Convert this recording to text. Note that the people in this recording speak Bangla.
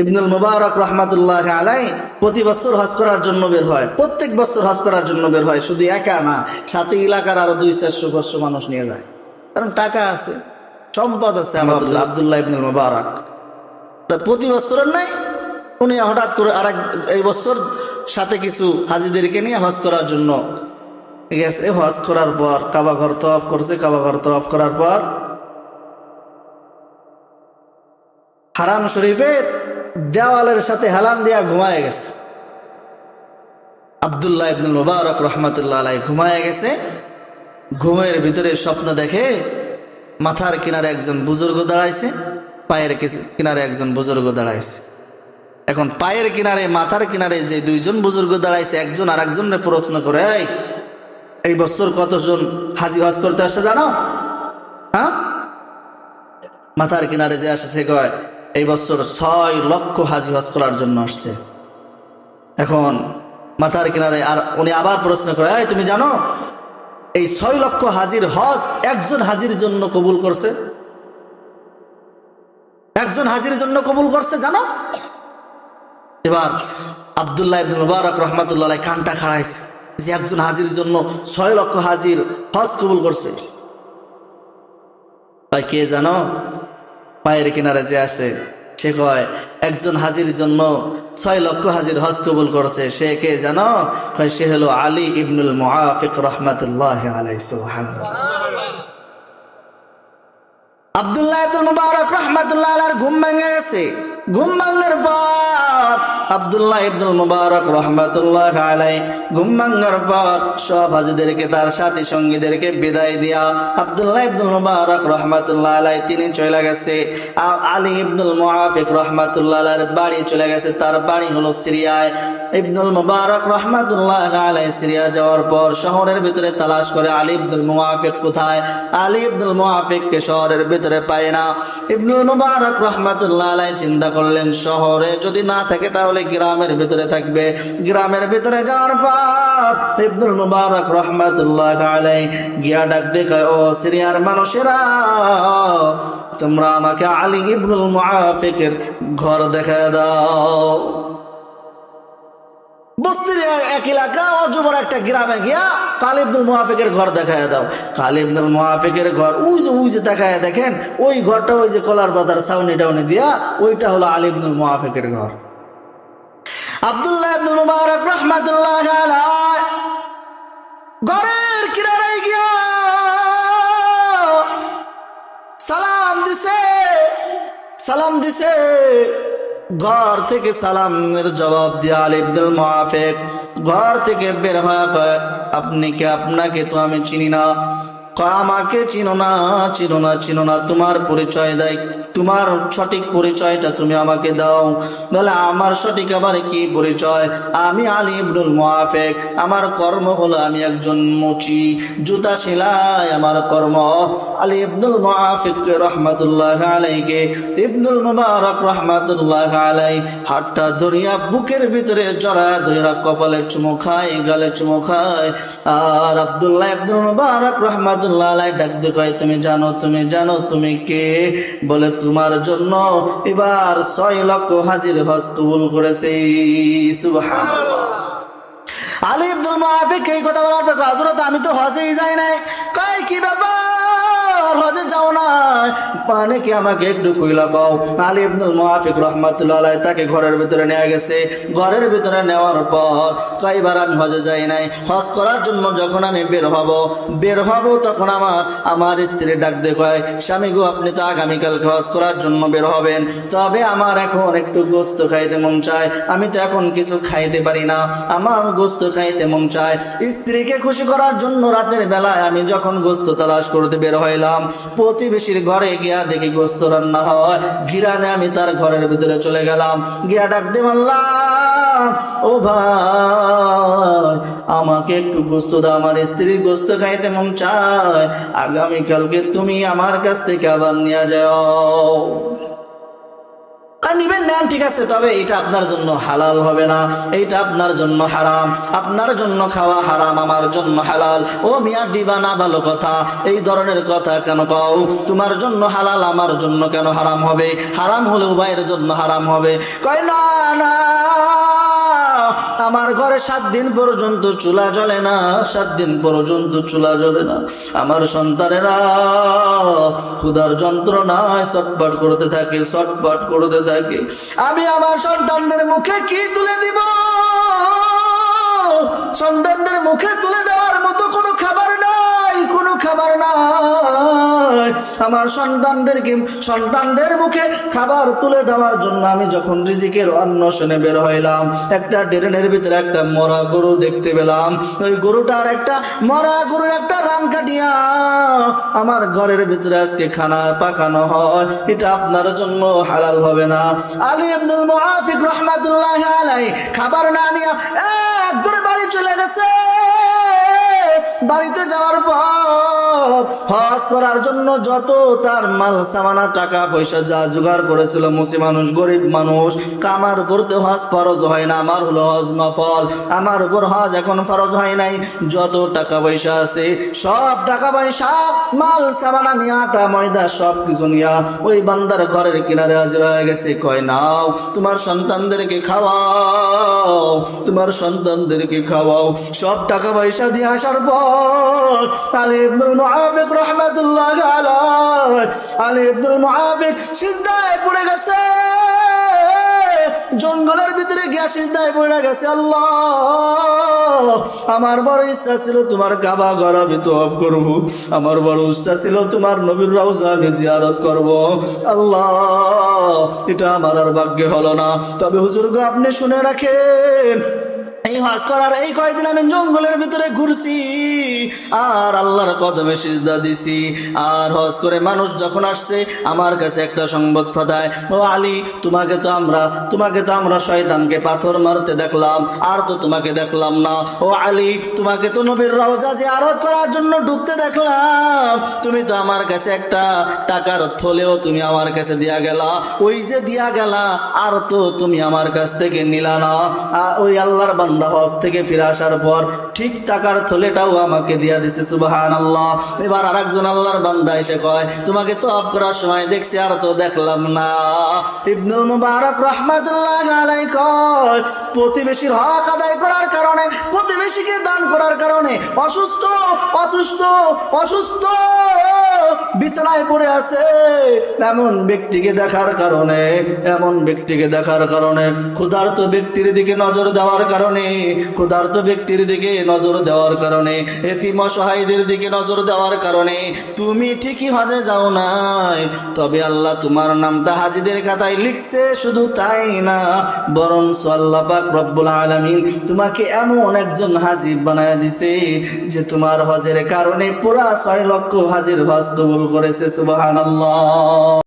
ইবনুল মুবারক রহমাতুল্লাহ আলাই প্রতি বছর হজ করার জন্য বের হয়। প্রত্যেক বছর হজ করার জন্য বের হয়। শুধু একা না সাথে এলাকার আরও দুই চারশো পাঁচশো মানুষ নিয়ে যায়। কারণ টাকা আছে সম্পদ আছে আমাদের আবদুল্লাহ ইবনুল মুবারক। তা প্রতি বছরের নাই উনি হঠাৎ করে আরেক এই বছর সাথে কিছু হাজিদেরকে নিয়ে হজ করার জন্য। গেছে হজ করার পর কাবা ঘর তফ করছে কাবা ঘর তফ করার পর হারাম শরীফের দেওয়ালের সাথে হেলান দিয়া ঘুমায় গেছে। আবদুল্লাহ ইবনুল মুবারক রহমাতুল্লাহ আলাই ঘুমায় গেছে। ঘুমের ভিতরে স্বপ্ন দেখে মাথার কিনারে একজন বুজুর্গ দাঁড়াইছে পায়ের কিনারে একজন বুজুর্গ দাঁড়াইছে। এখন পায়ের কিনারে মাথার কিনারে যে দুইজন বুজুর্গ দাঁড়াইছে একজন আর একজনের প্রশ্ন করে "এই, বছর কতজন হাজি হজ করতে আসছে জানো? হ্যাঁ? মাথার কিনারে যে আসে সে কয় এই বছর ছয় লক্ষ হাজি হজ করার জন্য আসছে। এখন মাথার কিনারে আর উনি আবার প্রশ্ন করে "এই, তুমি জানো এই ছয় লক্ষ হাজির হজ একজন হাজির জন্য কবুল করছে? একজন হাজির জন্য কবুল করছে জানো? এবার আবদুল্লাহ মুবারক রহমাতুল্লাহ কানটা খাড়াইছে যে একজন হাজির জন্য ছয় লক্ষ হাজির হজ কবুল করছে। কে জানো? পায়ের কিনারে যে আসে সে কয়, একজন হাজির জন্য ছয় লক্ষ হাজির হজ কবুল করছে, সে কে জানো? কয়, সে হলো আলী ইবনুল মহাফিক রহমাতুল্লাহ আব্দুল্লাহ মুবারক রহমাতুল্লাহ ঘুম ভেঙে গেছে। ঘুম ভাঙার পর আব্দুল্লাহ ইবনুল মুবারক রহমাতুল্লাহ আলাই ঘুম ভাঙার পর সব হাজিদেরকে তার সাথী সঙ্গীদেরকে বিদায় দিয়া আব্দুল্লাহ ইবনুল মুবারক রহমাতুল্লাহ আলাই তিনি চলে গেছে। আলী ইবনুল মুআফিক রহমাতুল্লাহ আলার বাড়ি চলে গেছে। তার বাড়ি হলো সিরিয়ায়। ইবনুল মুবারক রহমাতুল্লাহ আলাই সিরিয়া যাওয়ার পর শহরের ভিতরে তালাশ করে আলী ইবনুল মুআফিক কোথায়? আলী ইবনুল মুআফিককে শহরের ভিতরে পায় না। ইবনুল মুবারক রহমাতুল্লাহ আলাই চিন্তা করলেন, শহরে যদি না থাকে তাহলে গ্রামের ভিতরে থাকবে। গ্রামের ভিতরে যাওয়ার পর ইবনুল মুবারক রহমাতুল্লাহ আলাই গিয়া ডাক দেখায় ও সিরিয়ার মানুষেরা, তোমরা আমাকে আলী ইবনুল মুআফিকের ঘর দেখা দাও। বস্তির এক এলাকা, অজবর একটা গ্রামে গিয়া কালিবদুল মুহাফিকের ঘর দেখায় দাও। কালিবদুল মুহাফিকের ঘর, ওই যে ওই যে দেখায় দেখেন, ওই ঘরটা ওই যে কলার পাতার সাউনি টাউনি দিয়া, ওইটা হলো আলিবদুল মুহাফিকের ঘর। আব্দুল্লাহ ঘরের গিয়া সালাম সালাম দিছে। ঘর থেকে সালামের জবাব দিয়ে আলিবদুল মুআফিক, ঘর থেকে বের হয়ে আপনি কে আপনাকে তো আমি চিনি না? আমাকে চিনো না চিনো না চিনো না, তোমার পরিচয় দেয়। তোমার সঠিক পরিচয়টা তুমি আমাকে দাও। বলে, আমার সঠিক আবার কি পরিচয়? আমি আলী ইবনুল মুআফিক, আমার কর্ম হলো আমি একজন মুচি, জুতা সেলাই আমার কর্ম। আলী ইবনুল মুআফিক রহমাতুল্লাহ আলাইকে ইবনুল মুবারক রহমাতুল্লাহ আলাই হাতটা ধরিয়া বুকের ভিতরে জড়া ধরিয়া কপালে চুমু খায়, গালে চুমু খায়। আর আব্দুল্লাহ ইবনুল মুবারক রহমাতুল্লাহ আলাই ডাক দিয়ে কয়, তুমি জানো তুমি জানো, তুমি কে? বলে, তোমার জন্য এবার ছয় লক্ষ হাজির হজ কবুল করেছে। এই কথা বলার পর আমি তো হজেই যাই নাই। কয়, কি ব্যাপার? হজে যাও না কি আমাকে একটু খুইলা পাও আলী মাহফিক রহমাতুল্লাহ তাকে ঘরের ভিতরে গেছে। ঘরের ভিতরে নেওয়ার পর কয়বার আমি হজে যাই নাই। হজ করার জন্য যখন আমি বের হব বের হব তখন আমার আমার স্ত্রী ডাক দিয়ে কয়, স্বামী গো, আপনি তো হজ করার জন্য বের হবেন। তবে আমার এখন একটু গোস্ত খাইতে মন চায়। আমি তো এখন কিছু খাইতে পারি না। আমার গোস্ত খাইতে মন চায়। স্ত্রীকে খুশি করার জন্য রাতের বেলায় আমি যখন গোস্ত তালাশ করতে বের হইলাম, প্রতিবেশীর ঘরে গিয়া দেখি গোস্ত রান্না হয়। ঘিরানে আমি তার ঘরের ভিতরে চলে গেলাম। গিয়া ডাক দে মাল্লাম ও ভাই, আমাকে একটু গোস্ত দাও। আমার স্ত্রীর গোস্ত খাইতে মন চায়। আগামীকালকে তুমি আমার কাছ থেকে আবার নিয়ে যাও। নিবেন নেন ঠিক আছে, তবে এটা আপনার জন্য হালাল হবে না এইটা আপনার জন্য হারাম, আপনার জন্য খাওয়া হারাম, আমার জন্য হালাল। ও মিয়া, দিবা না, ভালো কথা, এই ধরনের কথা কেন কও? তোমার জন্য হালাল, আমার জন্য কেন হারাম হবে? হারাম হলেও ভাইয়ের জন্য হারাম হবে। কয় না না। আমার ঘরে সাত দিন পর্যন্ত চুলা জ্বলে না, সাত দিন পর্যন্ত চুলা জ্বলে না। আমার সন্তানেরা ক্ষুধার যন্ত্রণায় চটপট করতে থাকে চটপট করতে থাকে। আমি আমার সন্তানদের মুখে কি তুলে দিব? সন্তানদের মুখে তুলে দেওয়ার মতো কোনো খাবার নাই, কোনো খাবার নাই। আমার সন্তানদেরকে, সন্তানদের মুখে খাবার তুলে দেওয়ার জন্য আমি যখন রিজিকের অন্বেষণে বের হইলাম, একটা ড্রেনের ভিতরে একটা মরা গরু দেখতে পেলাম। ওই গরুটার একটা মরা গরুর একটা রান কাটিয়া আমার ঘরের ভিতরে আজকে খানা পাকানো হয়। এটা আপনার জন্য হালাল হবে না। আলী আব্দুল মুআফিক রহমাতুল্লাহ আলাই খাবার না নিয়া একদম বাড়ি চলে গেছে। বাড়িতে যাওয়ার পর হজ করার জন্য যত তার মাল, সামানা, টাকা, পয়সা যা জোগাড় করেছিল, মুসি মানুষ, গরিব মানুষ কামার উপর তো হজ ফরজ হয় না, আমার হলো হজ নফল। আমার উপর হজ এখন ফরজ হয় নাই। যত টাকা পয়সা আছে, সব টাকা পয়সা, মাল, সামানা নিয়ে, আটা, ময়দা, সব কিছু নিয়া ওই বান্দার ঘরের কিনারে হাজির হয়ে গেছে। কয়, নাও, তোমার সন্তানদেরকে খাওয়াও, তোমার সন্তানদেরকে খাওয়াও। সব টাকা পয়সা দিয়ে আসার পর পড়ে গেছে। জঙ্গলের ভিতরে গিয়া সিজদায় পড়ে গেছে। আল্লাহ, আমার বড় ইচ্ছা ছিল তোমার কাবা ঘর আমি তো অফ করব। আমার বড় ইচ্ছা ছিল তোমার নবীর রওজা আমি জিয়ারত করব। আল্লাহ, এটা আমার আর ভাগ্যে হলো না। তবে হুজুর গো আপনি শুনে রাখেন এই হজ করার এই কয়দিন আমি জঙ্গলের ভিতরে ঘুরছি, আর আল্লাহর কদমে সিজদা দিছি। আর হজ করে মানুষ যখন আসছে, আমার কাছে একটা সংবাদ ফাদায় ও আলী, তোমাকে তো আমরা, তোমাকে তো আমরা শয়তানকে পাথর মারতে দেখলাম, আর তো তোমাকে দেখলাম না। ও আলী, তোমাকে তো নবীর রওজা যে আরত করার জন্য ঢুকতে দেখলাম। তুমি তো আমার কাছে একটা টাকার থলেও তুমি আমার কাছে দিয়া গেলা। ওই যে দিয়া গেলা, আর তো তুমি আমার কাছ থেকে নিলা না। ওই আল্লাহর বান্দা হজ থেকে ফিরে আসার পর ঠিক টাকার থলেটাও আমাকে দিয়া দিছে সুবাহান আল্লাহ এবার আর একজন আল্লাহর বান্দা এসে কয়, তোমাকে তো অফ করার সময় দেখছি আর তো দেখলাম না। ইবনুল মুবারক রহমাতুল্লাহ আলাই কয়, প্রতিবেশীর হক আদায় করার কারণে, প্রতিবেশীকে দান করার কারণে অসুস্থ অসুস্থ অসুস্থ। বিছানায় পড়ে আছে। এমন ব্যক্তিকে দেখার কারণে, এমন ব্যক্তিকে দেখার কারণে ক্ষুধার্ত ব্যক্তির দিকে নজর দেওয়ার কারণে, ক্ষুধার্ত ব্যক্তির দিকে নজর দেওয়ার কারণে, এতিম অসহায়দের দিকে নজর দেওয়ার কারণে, তুমি ঠিকই হজে যাও নাই। তবে আল্লাহ তোমার নামটা হাজিদের খাতায় লিখছে, শুধু তাই না বরং আল্লাহ পাক রব্বুল আলামিন তোমাকে এমন একজন হাজিব বানায় দিছে, যে তোমার হজের কারণে পুরা ছয় লক্ষ হাজির হজ কবুল করেছে সুবহানাল্লাহ।